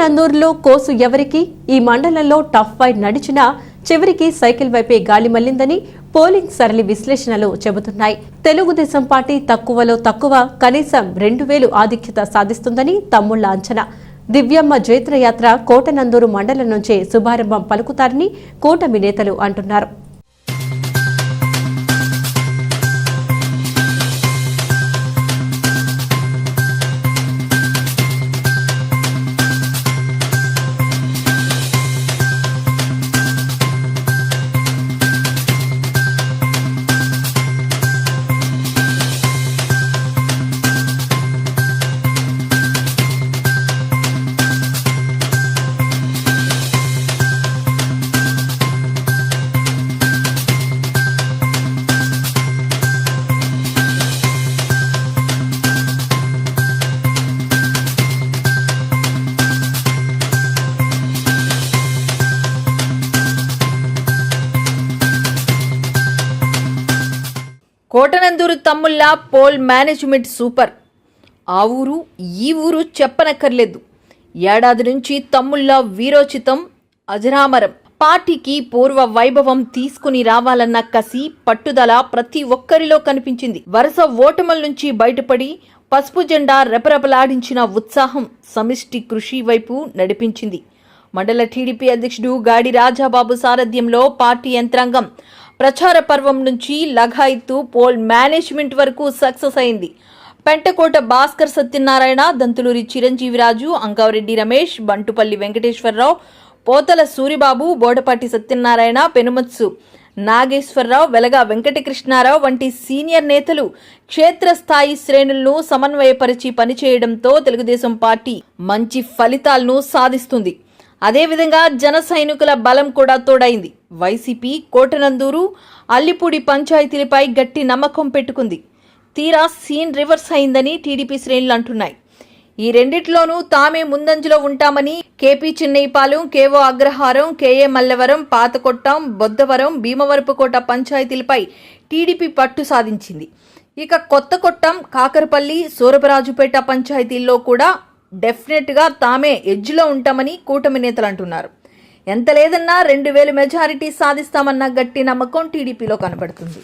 నందూరులో కోసు ఎవరికి? ఈ మండలంలో టఫ్ ఫైట్ నడిచినా చివరికి సైకిల్ వైపే గాలి మళ్ళిందని పోలింగ్ సరళి విశ్లేషణలు చెబుతున్నాయి. తెలుగుదేశం పార్టీ తక్కువలో తక్కువ కనీసం రెండు వేలు ఆధిక్యత సాధిస్తుందని తమ్ముళ్ళ అంచనా. దివ్యమ్మ జైత్రయాత్ర కోటనందూరు మండలం నుంచే శుభారంభం పలుకుతారని కూటమి నేతలు అంటున్నారు. కోటనందూరు తమ్ముళ్ళ పోల్ మేనేజ్మెంట్ సూపర్. ఆ ఊరు ఈ ఊరు చెప్పనక్కర్లేదు. ఏడాది నుంచి తమ్ముళ్ళ వీరోచితం అజరామరం. పార్టీకి పూర్వ వైభవం తీసుకుని రావాలన్న కసి పట్టుదల ప్రతి ఒక్కరిలో కనిపించింది. వరుస ఓటముల నుంచి బయటపడి పసుపు జెండా రెపరెపలాడించిన ఉత్సాహం సమిష్టి కృషి వైపు నడిపించింది. మండల టీడీపీ అధ్యక్షుడు గాడి రాజాబాబు సారథ్యంలో పార్టీ యంత్రాంగం ప్రచార పర్వం నుంచి లఘాయిత్తు పోల్ మేనేజ్మెంట్ వరకు సక్సెస్ అయింది. పెంటకోట భాస్కర్ సత్యనారాయణ దంతులూరి చిరంజీవిరాజు అంకావరెడ్డి రమేష్ బంటుపల్లి వెంకటేశ్వరరావు పోతల సూరిబాబు బోడపాటి సత్యనారాయణ పెనుమత్సు నాగేశ్వరరావు వెలగా వెంకటకృష్ణారావు వంటి సీనియర్ నేతలు క్షేత్రస్థాయి శ్రేణులను సమన్వయపరిచి పనిచేయడంతో తెలుగుదేశం పార్టీ మంచి ఫలితాలను సాధిస్తుంది. అదేవిధంగా జన సైనికుల బలం కూడా తోడైంది. వైసీపీ కోటనందూరు అల్లిపూడి పంచాయతీలపై గట్టి నమ్మకం పెట్టుకుంది. తీరా సీన్ రివర్స్ అయిందని టీడీపీ శ్రేణులు అంటున్నాయి. ఈ రెండిట్లోనూ తామే ముందంజలో ఉంటామని KP Chinnaipalem KO Agraharam KA Mallavaram Pathakottam Boddavaram Bheemavarapukota పంచాయతీలపై TDP పట్టు సాధించింది. ఇక కొత్త కొట్టం కాకరపల్లి సూరపరాజుపేట పంచాయతీల్లో కూడా డెఫినెట్గా తామే ఎడ్జ్లో ఉంటామని కూటమి నేతలు అంటున్నారు. ఎంత లేదన్నా రెండు వేలు మెజారిటీ సాధిస్తామన్న గట్టి నమ్మకం టీడీపీలో కనబడుతుంది.